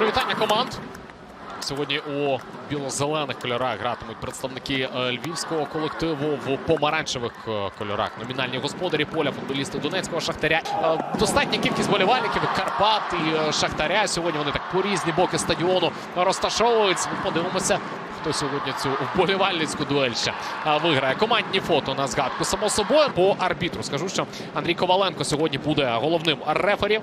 Привітання команд. Сьогодні у біло-зелених кольорах гратимуть представники е, львівського колективу в помаранчевих е, кольорах. Номінальні господарі поля футболісти Донецького Шахтаря. Е, Достатня кількість болівальників Карпат і Шахтаря. Сьогодні вони так по різні боки стадіону розташовуються. Подивимося, хто сьогодні цю вболівальницьку дуель ще виграє. Командні фото на згадку. Само собою по арбітру. Скажу, що Андрій Коваленко сьогодні буде головним рефері е,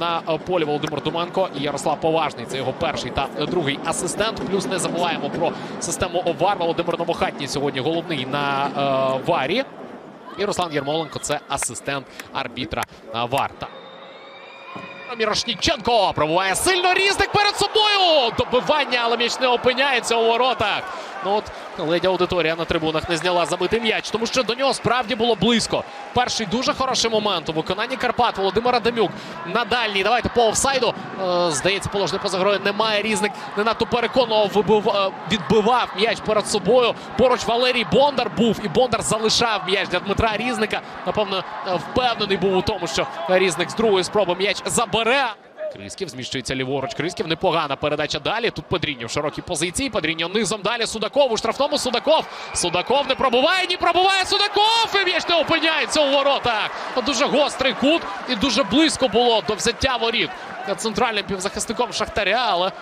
на полі Володимир Думенко і Ярослав Поважний. Це його перший та другий асистент. Плюс не забуваємо про систему ВАР. Володимир Новохатній сьогодні головний на е, варі. І Руслан Єрмоленко це асистент арбітра е, ВАР. Та Мірошніченко пробуває сильно різник перед собою. Добивання, але м'яч не опиняється у воротах. Ну от ледь аудиторія на трибунах не зняла забитий м'яч, тому що до нього справді було близько. Перший дуже хороший момент у виконанні Карпат Володимира Демюк на дальній. Давайте по офсайду. Е, здається, положення поза грою немає. Різник не надто переконливо вибив, е, відбивав м'яч перед собою. Поруч Валерій Бондар був, і Бондар залишав м'яч для Дмитра Різника. Напевно, е, впевнений був у тому, що Різник з другої спроби м'яч забере. Крисків зміщується ліворуч. Крисків непогана передача далі. Тут Подріньо в широкій позиції. Подріньо низом далі. Судаков у штрафному. Судаков. Судаков не пробуває. Ні, пробуває Судаков. І м'яч не опиняється у воротах. Дуже гострий кут і дуже близько було до взяття воріт центральним півзахисником Шахтаря. Але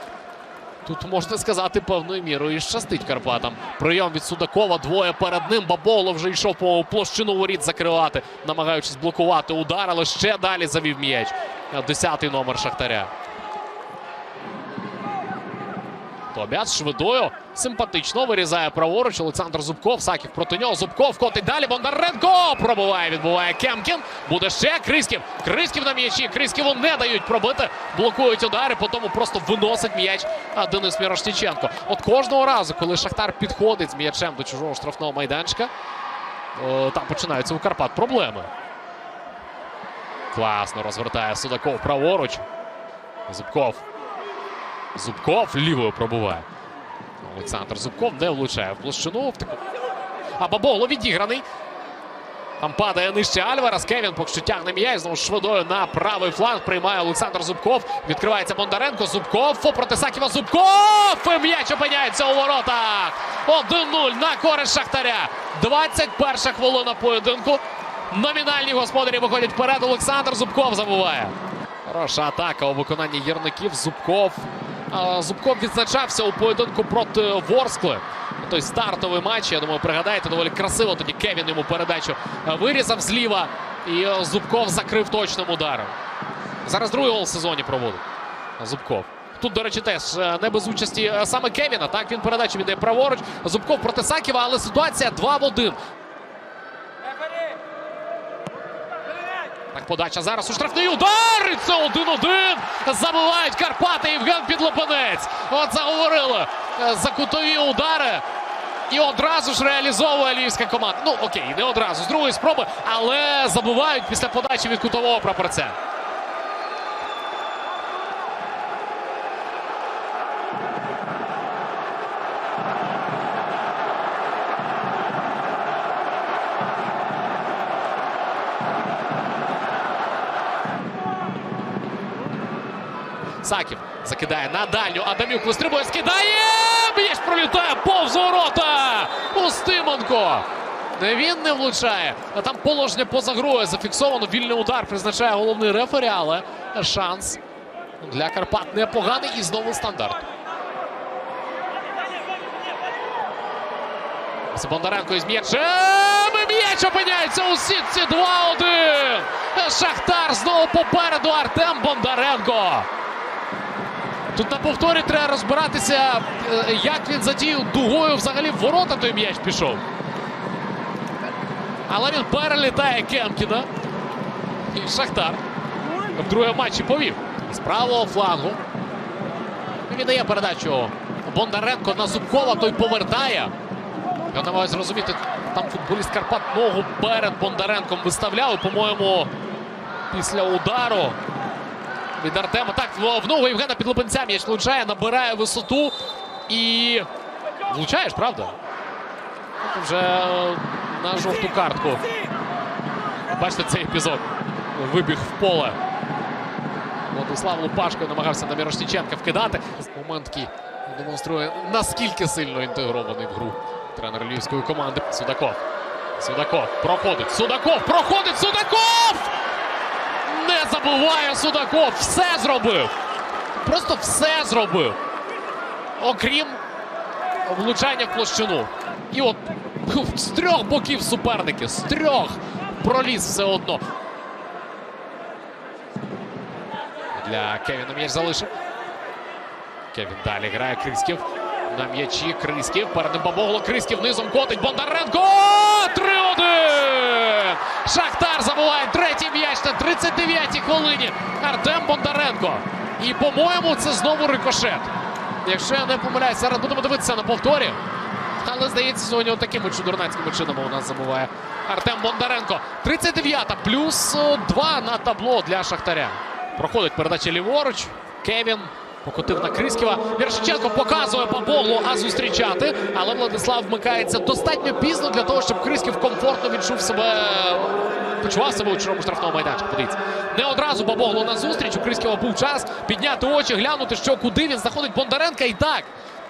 Тут можна сказати певною мірою щастить Карпатам. Прийом від Судакова. Двоє перед ним. Баболо вже йшов по площину воріт закривати, намагаючись блокувати удар, але ще далі завів м'яч. Десятий номер Шахтаря. Тобіас швидою симпатично вирізає праворуч. Олександр Зубков. Саків проти нього. Зубков котить далі. Бондаренко пробуває. Відбуває Кемкін. Буде ще Крисків. Крисків на м'ячі. Крисківу не дають пробити. Блокують удари. Потім просто виносить м'яч Денис Мірошніченко. От кожного разу, коли Шахтар підходить з м'ячем до чужого штрафного майданчика, там починаються у Карпат проблеми. Класно розвертає Судаков праворуч. Зубков. Зубков лівою пробуває. Олександр Зубков не влучає в площину. А Баболо відіграний. Там падає нижче Альварес. Кевін поки що тягне м'яч. Знову швидою на правий фланг. Приймає Олександр Зубков. Відкривається Бондаренко. Зубков. Проти Саківа. Зубков! І м'яч опиняється у воротах. 1-0 на користь Шахтаря. 21 хвилина поєдинку. Номінальні господарі виходять вперед. Олександр Зубков забуває. Хороша атака у виконанні гірників. Зубков. Зубков відзначався у поєдинку проти Ворскли. Той стартовий матч. Я думаю, пригадаєте, доволі красиво. Тоді Кевін йому передачу е, вирізав зліва. І е, Зубков закрив точним ударом. Зараз другий гол в сезоні проводить. Зубков. Тут, до речі, теж е, не без участі саме Кевіна. Так він передачу віддає праворуч. Зубков проти Саківа, але ситуація 2 в 1. Так, подача зараз у штрафний удар. І це 1-1. Забивають Карпати. Євген Підлопанець. От заговорили е, за кутові удари. І одразу ж реалізовує львівська команда. Ну окей, не одразу з другої спроби, але забувають після подачі від кутового прапорця. Саків закидає на дальню. Адамюк вистрибує, скидає. М'яч пролітає повз ворота. Устименко. Він не влучає. А там положення поза грою зафіксовано. Вільний удар призначає головний рефері, але шанс для Карпат непоганий і знову стандарт. Бондаренко із м'ячем. І М'яч опиняється у сітці 2-1. Шахтар знову попереду Артем Бондаренко. Тут на повторі треба розбиратися, е, як він задіяв дугою взагалі в ворота той м'яч пішов. Але він перелітає Кемкіна. І Шахтар в другому матчі повів. З правого флангу. Віддає передачу Бондаренко на Зубкова, той повертає. Я намагаюся зрозуміти, там футболіст Карпат ногу перед Бондаренком виставляв. По-моєму, після удару від Артема. Так, в ногу Євгена Підлопенця м'яч влучає, набирає висоту і. Влучаєш, правда? От Вже е, на жовту картку. Бачите цей епізод. Вибіг в поле. Владислав Лупашко намагався на Мірошніченка вкидати. Момент такий демонструє, наскільки сильно інтегрований в гру тренер львівської команди. Судаков. Судаков проходить. Судаков проходить. Судаков! Забуває Судаков. Все зробив. Просто все зробив. Окрім влучання в площину. І от з трьох боків суперники, з трьох проліз все одно. Для Кевіна м'яч залишив. Кевін далі грає Криськів. На м'ячі Криськів. Перед ним Бабогло. Криськів низом котить. Бондаренко! 3-1! Шахтар забуває третій м'яч на 39-й хвилині. Артем Бондаренко. І, по-моєму, це знову рикошет. Якщо я не помиляюсь, зараз будемо дивитися на повторі. Але здається, сьогодні такими чудернацькими чинами у нас забуває Артем Бондаренко. 39-та плюс 2 на табло для Шахтаря. Проходить передача ліворуч. Кевін покотив на Крисківа. Віршиченко показує по Пабоглу, а зустрічати. Але Владислав вмикається достатньо пізно для того, щоб Крисків комфортно відчув себе. Почував себе у чужому штрафному майданчику. Подивіться. Не одразу Бабогло на зустріч. У Крисківа був час підняти очі, глянути, що куди він знаходить Бондаренка. І так.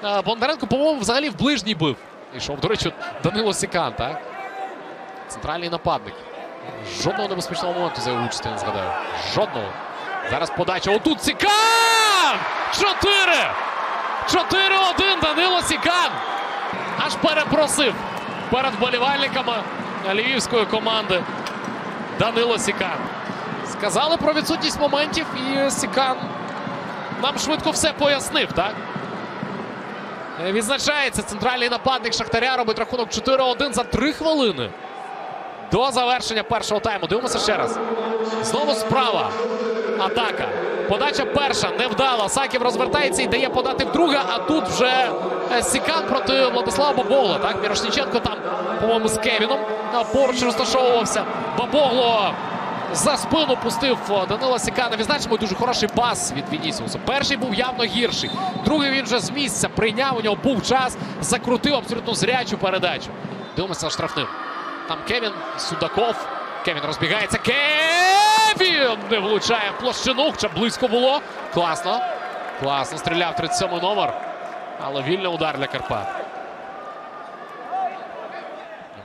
е, Бондаренко, по-моєму, взагалі в ближній бив. Ішов, до речі, Данило Сікан, так? Центральний нападник. Жодного небезпечного моменту за участі не згадаю. Жодного. Зараз подача. Отут Сікан! Чотири! 4-1 Данило Сікан. Аж перепросив перед вболівальниками львівської команди Данило Сікан. Сказали про відсутність моментів, і Сікан нам швидко все пояснив, так? Е, Відзначається центральний нападник Шахтаря. Робить рахунок 4-1 за 3 хвилини. До завершення першого тайму. Дивимося ще раз. Знову справа. Атака. Подача перша невдала. Саків розвертається і дає подати вдруге. А тут вже е, Сікан проти Владислава Бабогла. Так, Мірошніченко там, по-моєму, з Кевіном поруч розташовувався. Бабогло за спину пустив е, Данила Сікана. Відзначимо дуже хороший пас від Вінісіуса. Перший був явно гірший. Другий він вже з місця прийняв. У нього був час, закрутив абсолютно зрячу передачу. Дивимося штрафним. Там Кевін Судаков. Кевін розбігається. Кевін не влучає площину. Хоча близько було. Класно. Класно стріляв 37 номер. Але вільний удар для Карпат.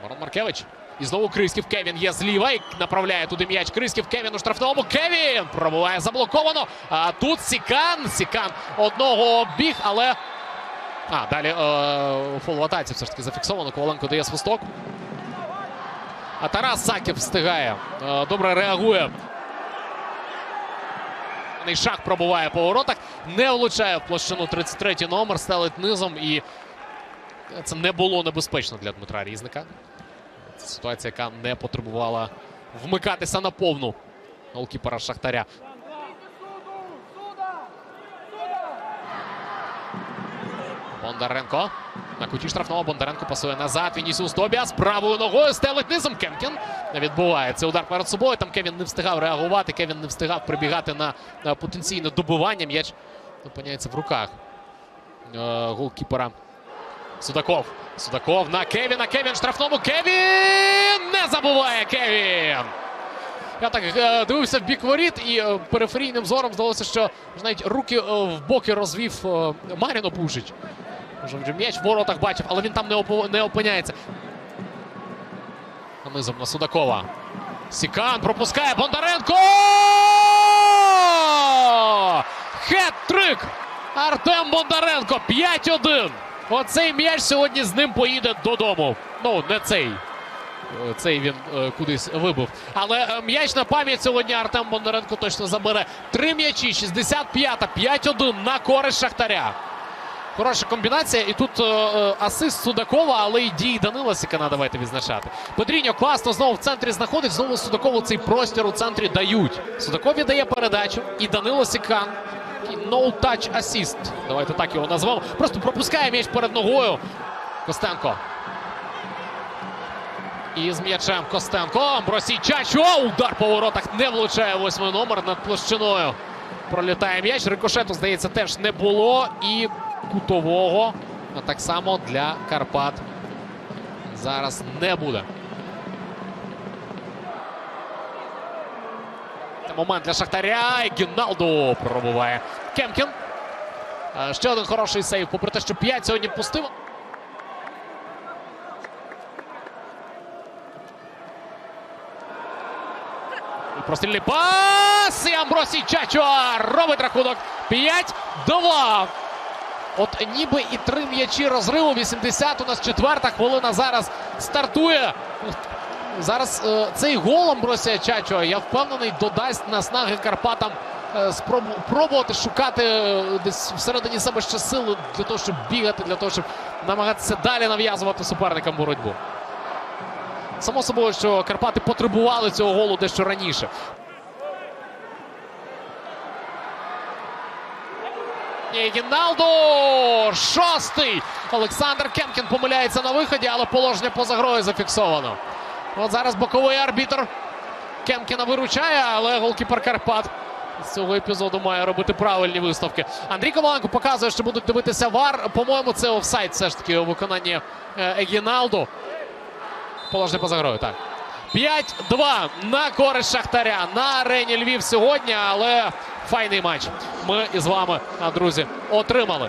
Мирон Маркевич. І знову Крисків. Кевін є зліва і направляє туди м'яч. Крисків. Кевін у штрафному. Кевін пробуває заблоковано. А тут Сікан. Сікан одного біг, але. А, далі е, фол в атаці все ж таки зафіксовано. Коваленко дає свисток. А Тарас Саків встигає. Е, Добре реагує. Шах пробуває по воротах. Не влучає в площину 33-й номер. Стелить низом. І це не було небезпечно для Дмитра Різника. Це ситуація, яка не потребувала вмикатися на повну голкіпера Шахтаря. Бондаренко. На куті штрафного Бондаренко пасує назад. Вінісіус Тобіас правою ногою стелить низом. Кемкін відбувається удар перед собою. Там Кевін не встигав реагувати. Кевін не встигав прибігати на, потенційне добивання. М'яч опиняється в руках е, голкіпера Судаков. Судаков на Кевіна. Кевін штрафному. Кевін не забуває Кевін. Я так е, дивився в бік воріт і е, периферійним зором здалося, що навіть руки в боки розвів Маріно Пушич. Вже м'яч в воротах бачив, але він там не опиняється. Низом на Судакова. Сікан пропускає Бондаренко! Хет-трик! Артем Бондаренко 5-1. Оцей м'яч сьогодні з ним поїде додому. Ну, не цей. Е, Цей він е, кудись вибив. Але е, м'яч на пам'ять сьогодні Артем Бондаренко точно забере. Три м'ячі, 65-та, 5-1 на користь Шахтаря. Хороша комбінація. І тут е, е, асист Судакова, але і дії Данила Сікана давайте відзначати. Педріньо класно знову в центрі знаходить. Знову Судакову цей простір у центрі дають. Судакові дає передачу. І Данило Сікан. No-touch assist. Давайте так його назвемо. Просто пропускає м'яч перед ногою. Костенко. І з м'ячем Костенко. Амбросій Чачо. Удар по воротах не влучає восьмий номер над площиною. Пролітає м'яч. Рикошету, здається, теж не було. І кутового а так само для Карпат зараз не буде. Момент для Шахтаря. І Гіналду пробуває Кемкін. Е, Ще один хороший сейв, попри те, що 5 сьогодні пустив. Прострільний пас! І Амбросій Чачуа робить рахунок 5-2. От ніби і три м'ячі розриву. 80 у нас четверта хвилина зараз стартує. Зараз е, цей гол Амбросія Чачуа, я впевнений, додасть наснаги Карпатам е, спробу, пробувати шукати е, десь всередині себе ще сили для того, щоб бігати, для того, щоб намагатися далі нав'язувати суперникам боротьбу. Само собою, що Карпати потребували цього голу дещо раніше. І Гіналду! Шостий! Олександр Кемкін помиляється на виході, але положення поза грою зафіксовано. От зараз боковий арбітр Кемкіна виручає, але голкіпер Карпат з цього епізоду має робити правильні виставки. Андрій Коваленко показує, що будуть дивитися вар. По-моєму, це офсайд все ж таки у виконанні Егіналду. Положення поза грою, так. 5-2 на користь Шахтаря на арені Львів сьогодні, але файний матч. Ми із вами, друзі, отримали.